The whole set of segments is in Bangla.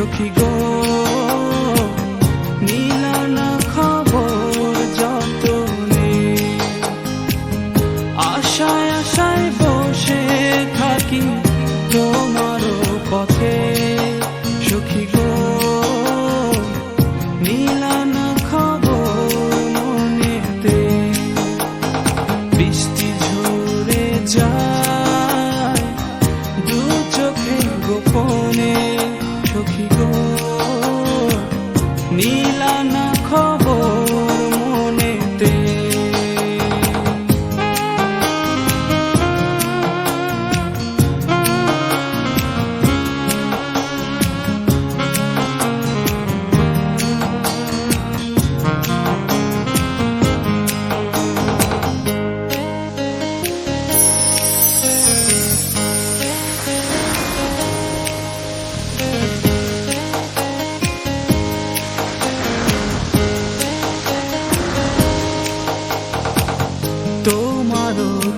সখী গো নীলানা খবর যতনে। আশায় আশায় বসে থাকি। সখী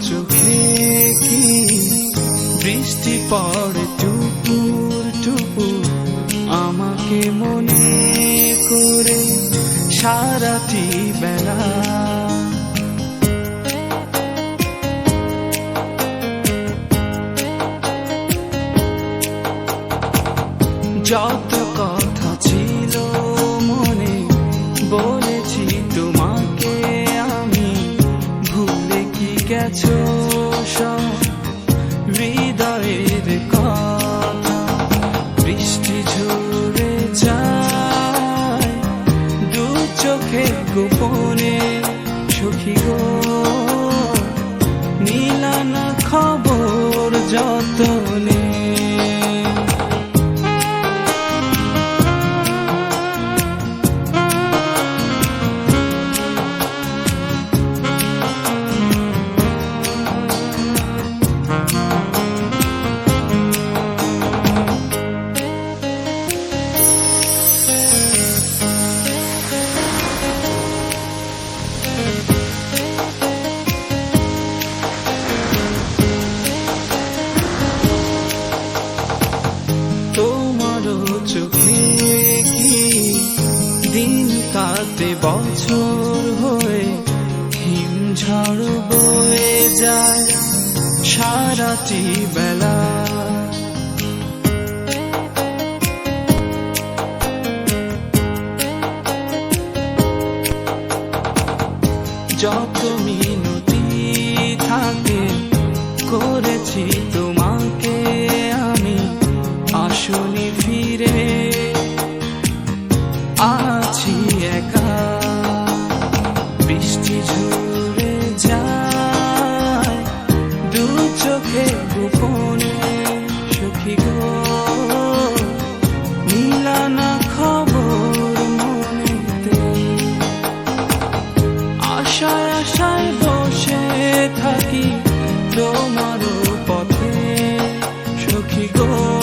চোখে কি বৃষ্টি পড়ে টুপুর টুপুর? আমাকে মনে করে সারাটি বেলা। যত হৃদয়ের কথা বৃষ্টি ঝরে যায় দু চোখে গোপনে বছর হয়ে হিমঝড় বয়ে যায় সারাটি বেলা। যত মিনতি থাকে, করেছি তোমাকে আমি, আসনি ফিরে চোখে গোপনে সুখী গো। নীলানা খবর মনেতে। আশায় আশায় বসে থাকি তোমার পথে সুখী গো।